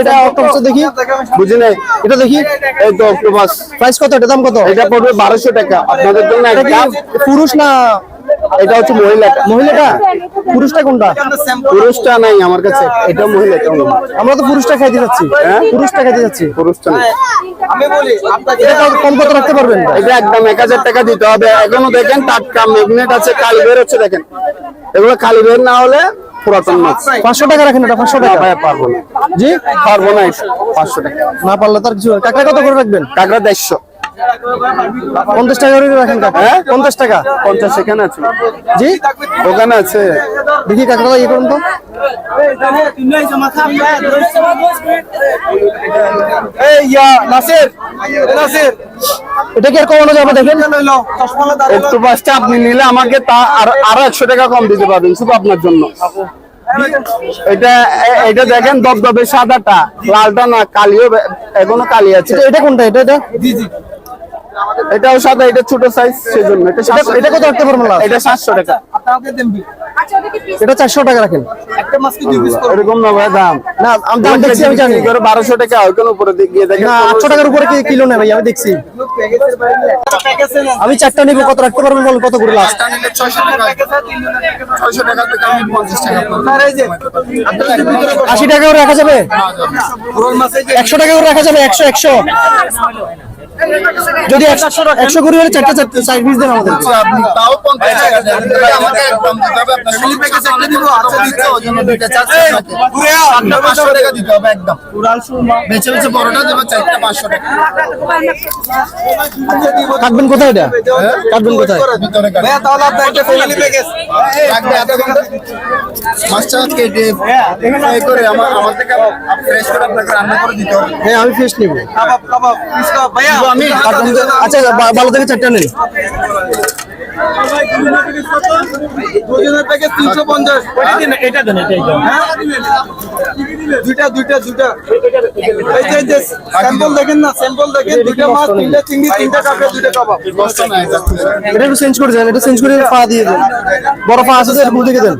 এটা অক্টোপাস দেখি? বুঝি নাই? এটা দেখি? এই তো অক্টোপাস প্রাইস কত? এটা দাম কত? এটা পড়বে বারোশো টাকা। আপনাদের জন্য একটা পুরুষ না এটা হচ্ছে মহিলাটা। মহিলাটা? পুরুষটা কোনটা? পুরুষটা নাই আমার কাছে। এটা মহিলাটা। আমরা তো পুরুষটা খাইতে যাচ্ছি। হ্যাঁ? পুরুষটা খাইতে যাচ্ছি। পুরুষটা নাই। এটা কম কত রাখতে পারবেন? এটা একদম এক হাজার টাকা দিতে হবে। এখনও দেখেন টাটকা ম্যাগনেট আছে কালি বের হচ্ছে দেখেন। এগুলো কালি বের না হলে পুরাতন মাছ। পাঁচশো টাকা রাখেন এটা পাঁচশো টাকা। ভাই পারব না। জি? পারব না। পাঁচশো টাকা। না পারলে তার কিছু টাকা কত করে রাখবেন? কাঁকড়া দেড়শো। পঞ্চাশ টাকা করে রাখেন কাকা হ্যাঁ? পঞ্চাশ টাকা? পঞ্চাশ এখানে আছে। জি? দোকানে আছে। দেখি কাঁকড়া ইয়ে করুন তো। এই ইয়া নাসির নাসির। এটা কি আর কমানো যাবে দেখেন? একটু বাসটা আপনি নিলে আমাকে তা আর- আরও একশো টাকা কম দিতে পারবেন শুধু আপনার জন্য। এটা এটা দেখেন দবদবে সাদাটা লালটা না কালিও বে- এখনও কালি আছে। এটা- এটা কোনটা এটা এটা? এটাও সাদা এটা ছোট সাইজ সেজন্য এটা এটা- 700 এটা কত রাখতে পারবেন লাস্ট? এটা সাতশো টাকা। এটা চারশো টাকা রাখেন। এরকম না ভাই দাম। না আমি দাম দেখছি আমি জানি। বারোশো টাকা আর কোন উপরে দিয়ে গিয়ে দেখেন না আটশো টাকার উপরে কি কিলো নেই ভাই? আমি দেখছি। আমি চারটা নিবো কত রাখতে পারবেন বল কত করে লাস্ট ছয়শো টাকা ছয়শো টাকা থেকে আমি পঞ্চাশ টাকা আশি টাকা করে রাখা যাবে? একশো টাকা করে রাখা যাবে একশো একশো। যদি একশো করে হলে চারটা চারটে চার পিস দেন আমাদের। তাও আপনার একটা আচ্ছা টাকা কাটবেন কোথায় এটা? কাটবেন কোথায়? ভিতরে লাগবে আধা ঘণ্টা। মাছটা কেটে করে আমার আমার থেকে ফ্রেশ করে আপনাকে রান্না করে দিতে হবে। হ্যাঁ আমি ফিশ নিবো। আচ্ছা বা- ভালো থেকে চারটা নেন। দুইটা দুইটা দুইটা। এই যে- যে স্যাম্পল দেখেন না স্যাম্পল দেখেন দুইটা মাছ তিনটা চিংড়ি তিনটা কাঁকড়া দুইটা কাবাব। কষ্ট নাই যাচ্ছে এটা একটু চেঞ্জ করে দেন এটা চেঞ্জ করে পা দিয়ে দেন। বড় পা আছে তো এটা থেকে দেন।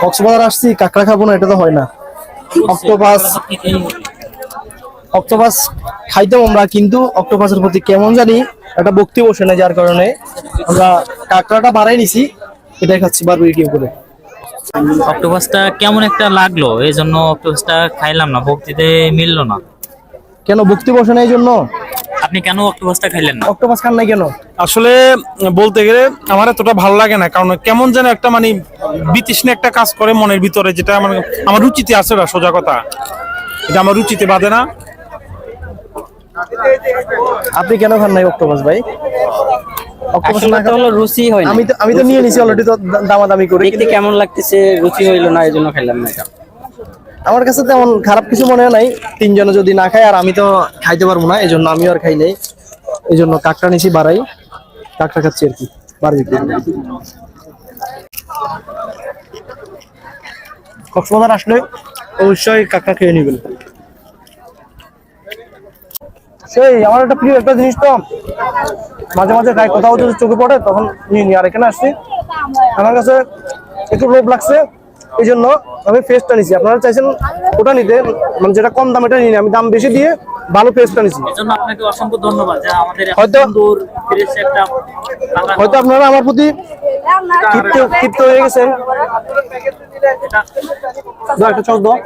কক্সবাজার আসছি কাঁকড়া খাব না এটা তো হয় না। অক্টোপাস অক্টোপাস খাইতাম আমরা কিন্তু অক্টোপাসের প্রতি কেমন জানি একটা ভক্তি বসে না যার কারণে আমরা কাঁকড়াটা বাড়াই নিছি এটাই খাচ্ছি বারবিকিউ করে। অক্টোপাসটা কেমন একটা লাগল? এই জন্য অক্টোপাসটা খাইলাম না ভক্তিতে মিললো না। কেন ভক্তি বসে না এই জন্য? আপনি কেন অক্টোপাসটা খাইলেন না? অক্টোপাস খান নাই কেন? আসলে বলতে গেলে আমার এতটা ভালো লাগে না কারণ কেমন যেন একটা মানে বিতৃষ্ণ একটা কাজ করে মনের ভিতরে যেটা আমার আমার রুচিতে আছে না সোজা কথা। এটা আমার রুচিতে বাঁধে না। আপনি কেন খান নাই অক্টোপাস ভাই? অক্টোপাস না হলো রুচি হয় আমি তো আমি তো নিয়ে নিছি অলরেডি তো দামাদামি করে দেখতে কেমন লাগতেছে? রুচি হইল না এই জন্য খাইলাম না এটা। আমার কাছে তেমন খারাপ কিছু মনে নাই। তিনজনে যদি না খায়, আর আমি তো খাইতে পারব না এই জন্য আমিও আর খাই নাই। এই জন্য কাকটা নিছি, বাড়াই। কাকটা খাচ্ছি আর কি বাড়ি কক্সবাজার আসলে অবশ্যই কাকটা খেয়ে নেবেন। সেই, আমার একটা প্রিয় একটা জিনিস তো, মাঝে মাঝে খাই, কোথাও যদি চোখে পড়ে, তখন নিয়ে নি। আর এখানে আসছি। আমার কাছে একটু লোভ লাগছে। এই জন্য আমি ফেসটা নিছি। আপনারা চাইছেন ওটা নিতে মানে যেটা কম দাম এটা নিয়ে আমি দাম বেশি দিয়ে ভালো ফেসটা নিছি। আপনাকে অসংখ্য ধন্যবাদ যে আমাদের এত হয়তো- হয়তো আপনারা আমার প্রতি ক্ষিপ্ত হয়ে গেছেন। একটা চক দাও।